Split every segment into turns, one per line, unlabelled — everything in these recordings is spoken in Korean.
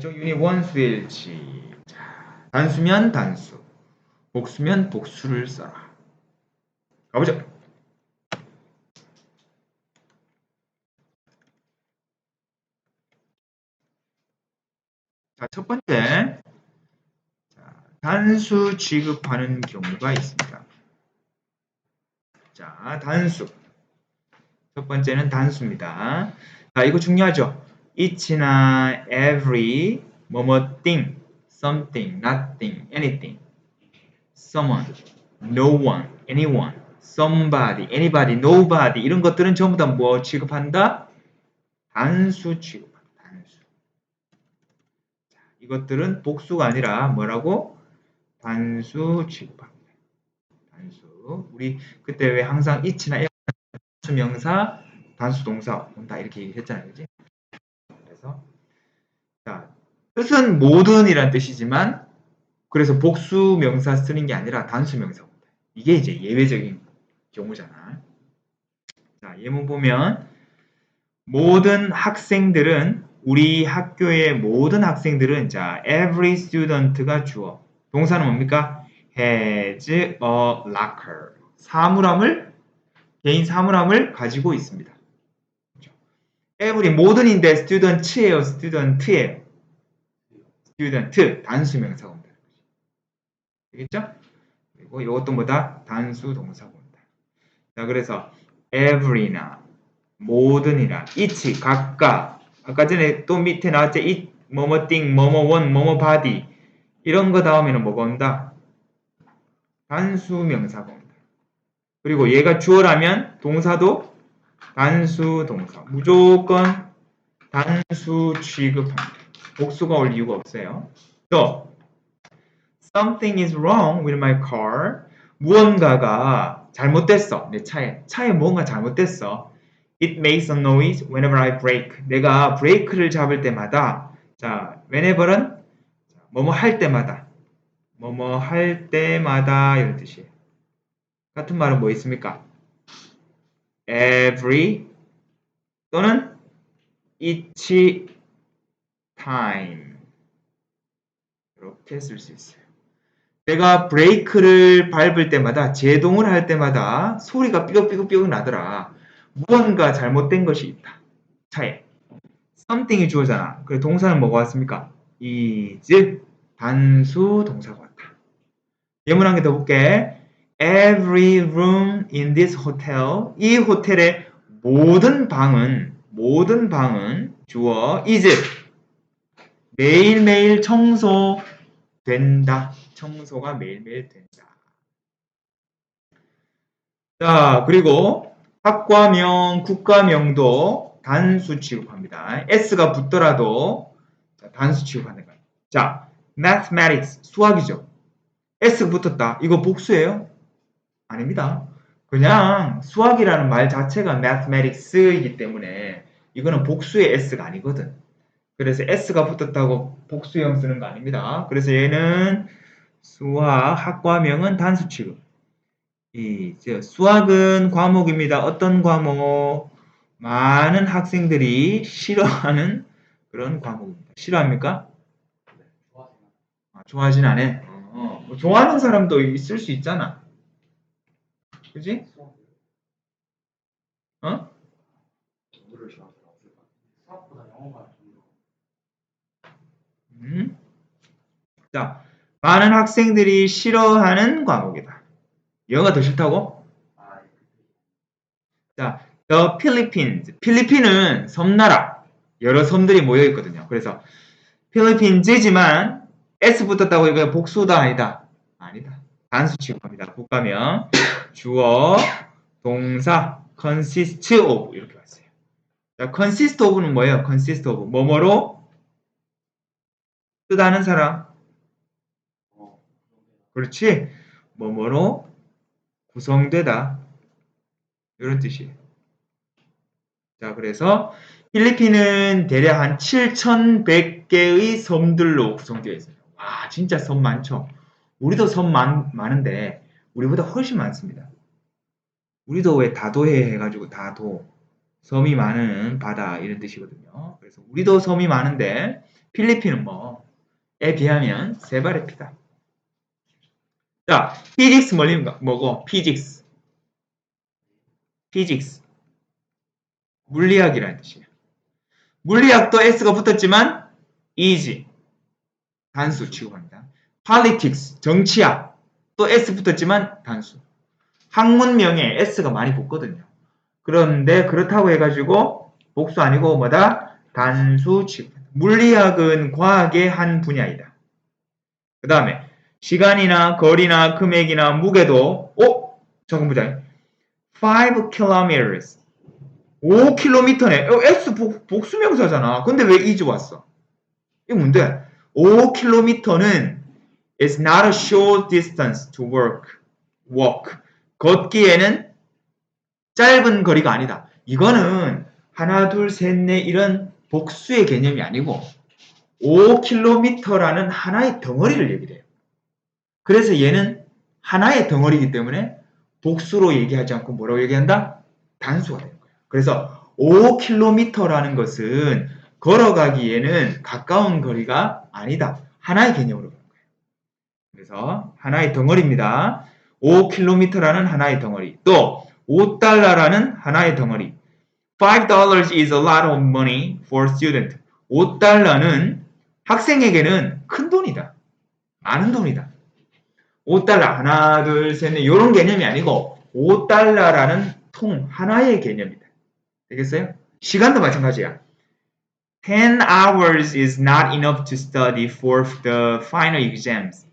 쪽 유닛 원수일지. 자, 단수면 단수, 복수면 복수를 써라. 가보죠. 자, 첫 번째. 자, 단수 취급하는 경우가 있습니다. 자, 단수. 첫 번째는 단수입니다. 자, 이거 중요하죠? Each나 every, 뭐뭐 thing, something, nothing, anything, someone, no one, anyone, somebody, anybody, nobody 이런 것들은 전부 다 뭐 취급한다? 단수 취급한다. 단수. 자, 이것들은 복수가 아니라 뭐라고? 단수 취급합니다. 단수. 우리 그때 왜 항상 every 단수 명사, 단수 동사 온다 이렇게 얘기했잖아요. 그지? 그래서 자, 뜻은 모든이란 뜻이지만 그래서 복수 명사 쓰는 게 아니라 단수 명사입니다. 이게 이제 예외적인 경우잖아. 자, 예문 보면 모든 학생들은 우리 학교의 모든 학생들은 자, every student가 주어. 동사는 뭡니까? has a locker. 사물함을 개인 사물함을 가지고 있습니다. every 모든인데 student예요, student예요. Student 단수 명사가 온다. 되겠죠? 그리고 이것도 뭐다? 단수 동사가 온다. 자, 그래서 every나 모든이나 each 각각 아까 전에 또 밑에 나왔죠? each 뭐뭐 thing, 뭐뭐 one, 뭐뭐 body 이런 거 다음에는 뭐가 온다? 단수 명사가 온다. 그리고 얘가 주어라면 동사도 단수 동사. 무조건 단수 취급합니다. 복수가 올 이유가 없어요. 또 Something is wrong with my car. 무언가가 잘못됐어. 내 차에. 차에 뭔가 잘못됐어. It makes a noise whenever I brake. 내가 브레이크를 잡을 때마다 자, whenever는 뭐뭐 할 때마다 뭐뭐 할 때마다 이런 뜻이에요. 같은 말은 뭐 있습니까? every 또는 each time 이렇게 쓸 수 있어요. 내가 브레이크를 밟을 때마다 제동을 할 때마다 소리가 삐걱삐걱삐걱 나더라. 무언가 잘못된 것이 있다. 차에. something이 주어잖아. 그래 동사는 뭐가 왔습니까? is 단수 동사가 왔다. 예문 한 개 더 볼게. Every room in this hotel. 이 호텔의 모든 방은 모든 방은 주어 is 매일매일 청소된다. 청소가 매일매일 된다. 자, 그리고 학과명, 국가명도 단수 취급합니다. s가 붙더라도 단수 취급하는 거예요. 자, mathematics 수학이죠. s 붙었다. 이거 복수예요? 아닙니다. 그냥 수학이라는 말 자체가 mathematics이기 때문에 이거는 복수의 s가 아니거든. 그래서 s가 붙었다고 복수형 쓰는 거 아닙니다. 그래서 얘는 수학 학과명은 단수 취급. 이 수학은 과목입니다. 어떤 과목? 많은 학생들이 싫어하는 그런 과목입니다. 싫어합니까? 아, 좋아하진 않아. 어, 뭐 좋아하는 사람도 있을 수 있잖아. 그지? 어? 음? 자, 많은 학생들이 싫어하는 과목이다. 영어가 더 싫다고? 자, The Philippines. 필리핀은 섬나라. 여러 섬들이 모여 있거든요. 그래서 필리핀즈지만 S 붙었다고 이거 복수다 아니다. 아니다. 단수 취급합니다. 국가명 주어 동사 consist of 이렇게 왔어요. 자, consist of는 뭐예요? consist of 뭐뭐로 뜻하는 사람. 그렇지? 뭐뭐로 구성되다. 이런 뜻이에요. 자, 그래서 필리핀은 대략 한 7,100개의 섬들로 구성되어 있어요. 와, 진짜 섬 많죠? 우리도 섬 많, 많은데, 우리보다 훨씬 많습니다. 우리도 왜 다도해 해가지고 다도, 섬이 많은 바다, 이런 뜻이거든요. 그래서 우리도 섬이 많은데, 필리핀은 뭐 에 비하면 세 발의 피다. 자, 피직스 뭐니 뭐고? 피직스. 피직스. 물리학이라는 뜻이에요. 물리학도 S가 붙었지만 easy. 단수 취급합니다. politics. 정치학. 또 S 붙었지만 단수. 학문명에 S가 많이 붙거든요. 그런데 그렇다고 해가지고 복수 아니고 뭐다? 단수 취급. 물리학은 과학의 한 분야이다. 그 다음에 시간이나 거리나 금액이나 무게도 어? 잠깐 보자. 5 kilometers. 5km네. 어, S 복, 복수명사잖아. 근데 왜 이즈 왔어? 이거 뭔데? 5km는 is not a short distance to work. walk. 걷기에는 짧은 거리가 아니다. 이거는 하나, 둘, 셋, 넷 이런 복수의 개념이 아니고 5km라는 하나의 덩어리를 얘기해요. 그래서 얘는 하나의 덩어리이기 때문에 복수로 얘기하지 않고 뭐라고 얘기한다? 단수가 되는 거예요. 그래서 5km라는 것은 걸어가기에는 가까운 거리가 아니다. 하나의 개념으로 보는 거예요. 그래서 하나의 덩어리입니다. 5km라는 하나의 덩어리. 또 5달러라는 하나의 덩어리. 5 is a lot of money for student. 5달러는 학생에게는 큰 돈이다. 많은 돈이다. 5달러 하나 둘 셋 넷 이런 개념이 아니고 5달러라는 통 하나의 개념이다. 되겠어요? 시간도 마찬가지야. 10 hours is not enough to study for the final exams.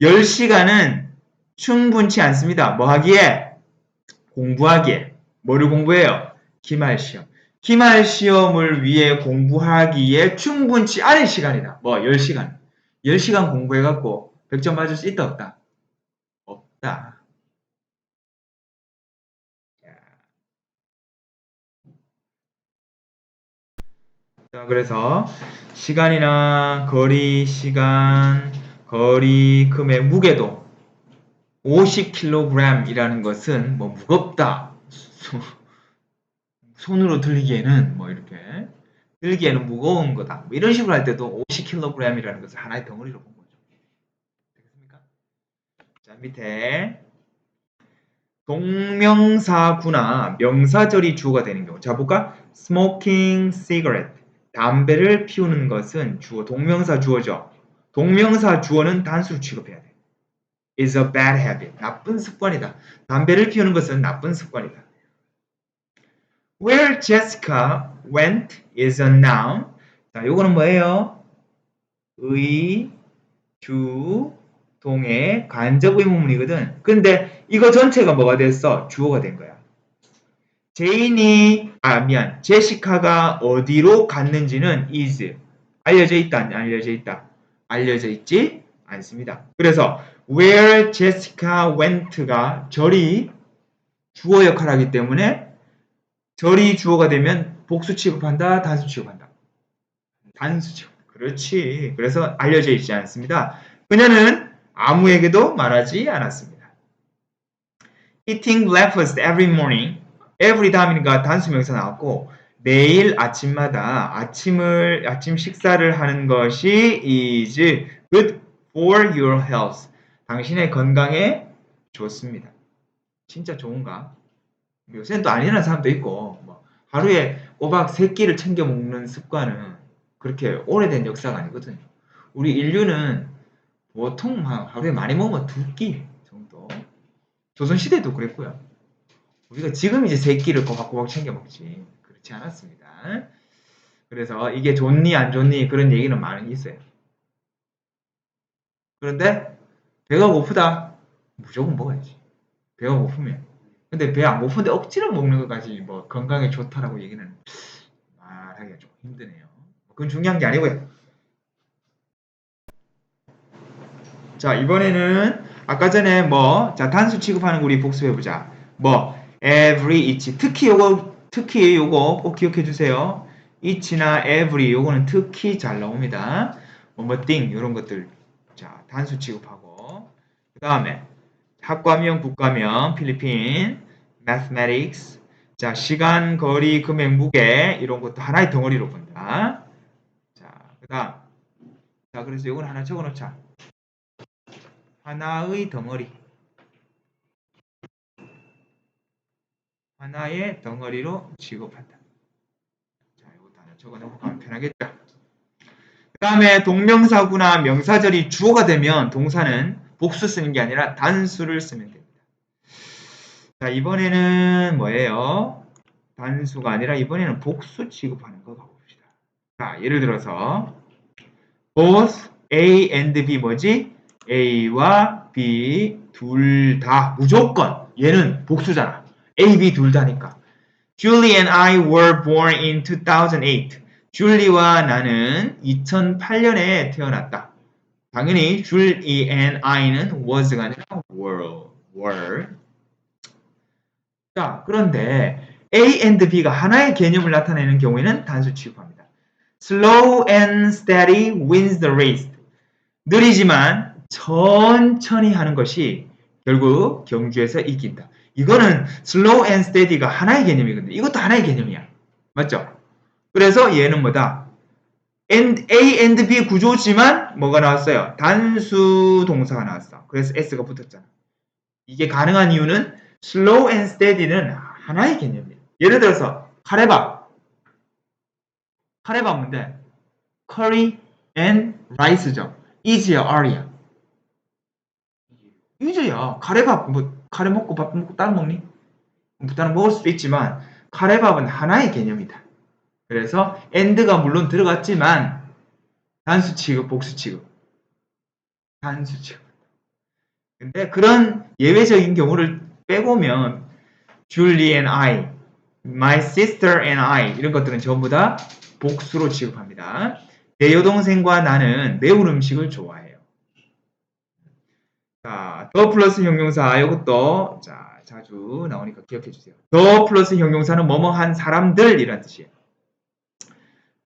10시간은 충분치 않습니다. 뭐 하기에? 공부하기에. 뭐를 공부해요? 기말 시험. 기말 시험을 위해 공부하기에 충분치 않은 시간이다. 뭐 10시간. 10시간 공부해갖고 100점 맞을 수 있다 없다? 없다. 자, 그래서 시간이나 거리, 시간, 거리, 금액, 무게도 50kg이라는 것은 뭐 무겁다. 손으로 들기에는 뭐 이렇게 들기에는 무거운 거다. 뭐 이런 식으로 할 때도 50kg이라는 것을 하나의 덩어리로 본 거죠. 되겠습니까? 자, 밑에 동명사구나 명사절이 주어가 되는 경우. 자, 볼까? smoking cigarette. 담배를 피우는 것은 주어, 동명사 주어죠. 동명사 주어는 단수로 취급해야 돼. is a bad habit. 나쁜 습관이다. 담배를 피우는 것은 나쁜 습관이다. Where Jessica went is a noun. 자, 요거는 뭐예요? 의, 주, 동의, 간접 의 문문이거든. 근데 이거 전체가 뭐가 됐어? 주어가 된 거야. 제인이, 아, 미안. 제시카가 어디로 갔는지는 is. 알려져 있다, 안 알려져 있다? 알려져 있지 않습니다. 그래서 where Jessica went가 절이 주어 역할을 하기 때문에 절이 주어가 되면 복수 취급한다, 단수 취급한다. 단수 취급. 그렇지. 그래서 알려져 있지 않습니다. 그녀는 아무에게도 말하지 않았습니다. Eating breakfast every morning. every 다음이니까 단수 명사 나왔고 매일 아침마다 아침을 아침 식사를 하는 것이 is good for your health. 당신의 건강에 좋습니다. 진짜 좋은가? 요새는 또 아니라는 사람도 있고 뭐 하루에 꼬박 세 끼를 챙겨 먹는 습관은 그렇게 오래된 역사가 아니거든요. 우리 인류는 보통 하루에 많이 먹으면 두 끼 정도. 조선시대도 그랬고요. 우리가 지금 이제 세 끼를 꼬박꼬박 챙겨 먹지. 그렇지 않았습니다. 그래서 이게 좋니 안 좋니 그런 얘기는 많이 있어요. 그런데 배가 고프다. 무조건 먹어야지. 배가 고프면. 근데 배 안 고픈데 억지로 먹는 것까지 뭐 건강에 좋다라고 얘기는 말하기가 좀 힘드네요. 그건 중요한 게 아니고요. 자, 이번에는 아까 전에 뭐, 자, 단수 취급하는 거 우리 복습해보자. 뭐, every, each. 특히 요거, 특히 요거 꼭 기억해 주세요. each나 every, 요거는 특히 잘 나옵니다. 뭐, 뭐, thing, 요런 것들. 자, 단수 취급하고. 그 다음에, 학과명, 국가명, 필리핀, mathematics. 자, 시간, 거리, 금액, 무게, 이런 것도 하나의 덩어리로 본다. 자, 그 다음. 자, 그래서 이건 하나 적어 놓자. 하나의 덩어리. 하나의 덩어리로 취급한다. 자, 이것도 하나 적어 놓고 가면 편하겠죠. 그 다음에 동명사구나 명사절이 주어가 되면 동사는 복수 쓰는 게 아니라 단수를 쓰면 됩니다. 자, 이번에는 뭐예요? 단수가 아니라 이번에는 복수 취급하는 거 가봅시다. 자, 예를 들어서 both A and B 뭐지? A와 B 둘 다 무조건 얘는 복수잖아. A, B 둘 다니까. Julie and I were born in 2008. 줄리와 나는 2008년에 태어났다. 당연히 Julie and I는 was가 아니라 were. were. 자, 그런데 A and B가 하나의 개념을 나타내는 경우에는 단수 취급합니다. Slow and steady wins the race. 느리지만 천천히 하는 것이 결국 경주에서 이긴다. 이거는 slow and steady가 하나의 개념이거든요. 이것도 하나의 개념이야. 맞죠? 그래서 얘는 뭐다? and, A and B 구조지만 뭐가 나왔어요? 단수 동사가 나왔어. 그래서 S가 붙었잖아. 이게 가능한 이유는 slow and steady는 하나의 개념이에요. 예를 들어서 카레밥. 카레밥 뭔데? curry and rice죠. eas야, are야. easy야. 카레밥 뭐 카레 먹고 밥 먹고 따로 먹니? 뭐 따로 먹을 수도 있지만 카레밥은 하나의 개념이다. 그래서 and가 물론 들어갔지만 단수 취급, 복수 취급. 단수 취급. 근데 그런 예외적인 경우를 빼고면 Julie and I, my sister and I 이런 것들은 전부 다 복수로 취급합니다. 내 여동생과 나는 매운 음식을 좋아해요. 자, 더 플러스 형용사 이것도 자, 자주 나오니까 기억해 주세요. 더 플러스 형용사는 뭐뭐 한 사람들이란 뜻이에요.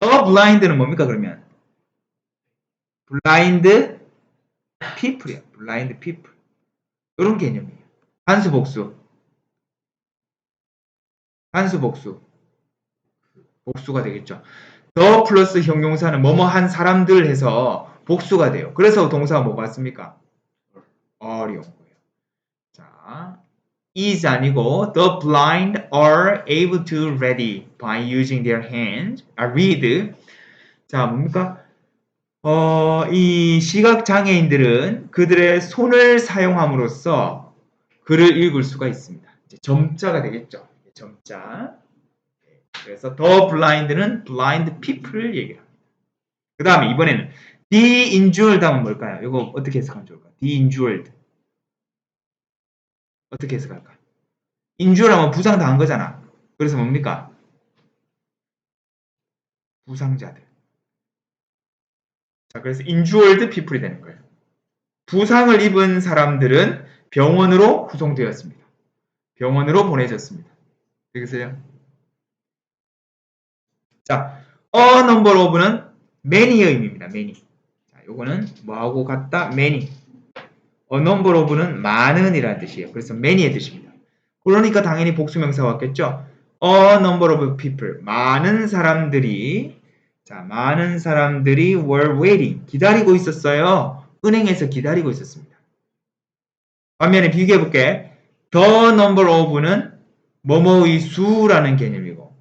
더 블라인드는 뭡니까 그러면? 블라인드 피플이야. 블라인드 피플. 이런 개념이에요. 한수 복수. 한수 복수. 복수가 되겠죠. 더 플러스 형용사는 뭐뭐 한 사람들 해서 복수가 돼요. 그래서 동사가 뭐가 왔습니까? 어려운 거예요. 자, is 아니고 the blind are able to read by using their hands. 아, read. 자, 뭡니까? 어, 이 시각 장애인들은 그들의 손을 사용함으로써 글을 읽을 수가 있습니다. 이제 점자가 되겠죠. 점자. 그래서 the blind는 blind people을 얘기를 합니다. 그 다음에 이번에는 the injured 하면 뭘까요? 이거 어떻게 해석하면 좋을까요? the injured. 어떻게 해석할까? injured 하면 부상 당한 거잖아. 그래서 뭡니까? 부상자들. 자, 그래서 injured people이 되는 거예요. 부상을 입은 사람들은 병원으로 후송되었습니다. 병원으로 보내졌습니다. 되겠어요? 자, a number of는 many의 의미입니다. many. 자, 요거는 뭐하고 같다? many. a number of는 많은이라는 뜻이에요. 그래서 many의 뜻입니다. 그러니까 당연히 복수명사가 왔겠죠? a number of people. 많은 사람들이 자, 많은 사람들이 were waiting. 기다리고 있었어요. 은행에서 기다리고 있었습니다. 반면에 비교해 볼게. the number of는 뭐뭐의 수라는 개념이고.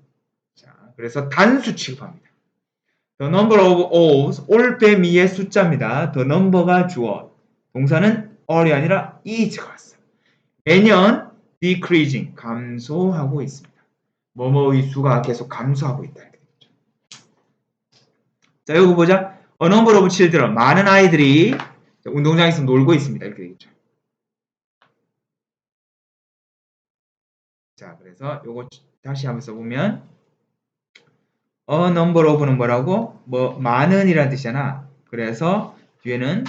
자, 그래서 단수 취급합니다. The number of O's, 올빼미의 숫자입니다. The number가 주어. 동사는 all이 아니라 is가 왔어. 매년 decreasing, 감소하고 있습니다. 뭐뭐의 수가 계속 감소하고 있다. 자, 여기 보자. A number of children, 많은 아이들이 운동장에서 놀고 있습니다. 이렇게 되겠죠. 자, 그래서 요거 다시 한번 써보면 a number of는 뭐라고? 뭐 많은이라는 뜻이잖아. 그래서 뒤에는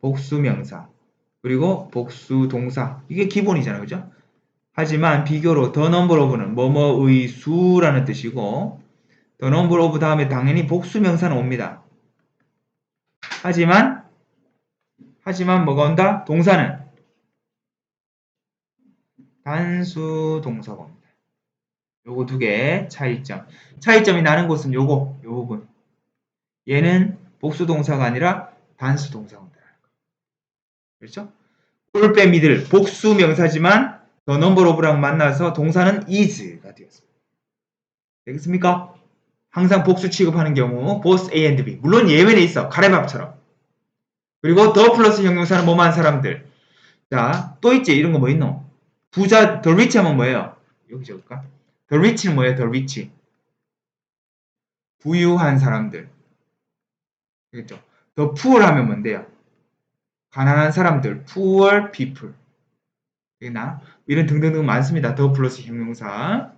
복수명사 그리고 복수 동사 이게 기본이잖아, 그죠? 하지만 비교로 the number of는 뭐뭐의 수라는 뜻이고 the number of 다음에 당연히 복수명사는 옵니다. 하지만 하지만 뭐가 온다? 동사는 단수 동사가 옵니다. 요거 두 개 차이점. 차이점이 나는 곳은 요거, 요 부분. 얘는 복수 동사가 아니라 단수 동사가 온다. 그렇죠? 올빼미들 복수 명사지만 더 넘버 오브랑 만나서 동사는 is가 되었습니다. 되겠습니까? 항상 복수 취급하는 경우 both A and B 물론 예외는 있어 가래밥처럼 그리고 더 플러스 형용사는 뭐만 사람들 자 또 있지 이런 거 뭐 있노 부자 더 리치 하면 뭐예요? 여기 적을까? 더 리치는 뭐예요? 더 리치. 부유한 사람들. 그렇죠? 더 poor 하면 뭔데요? 가난한 사람들. poor 이나? 이런 등등등 많습니다. 더 플러스 형용사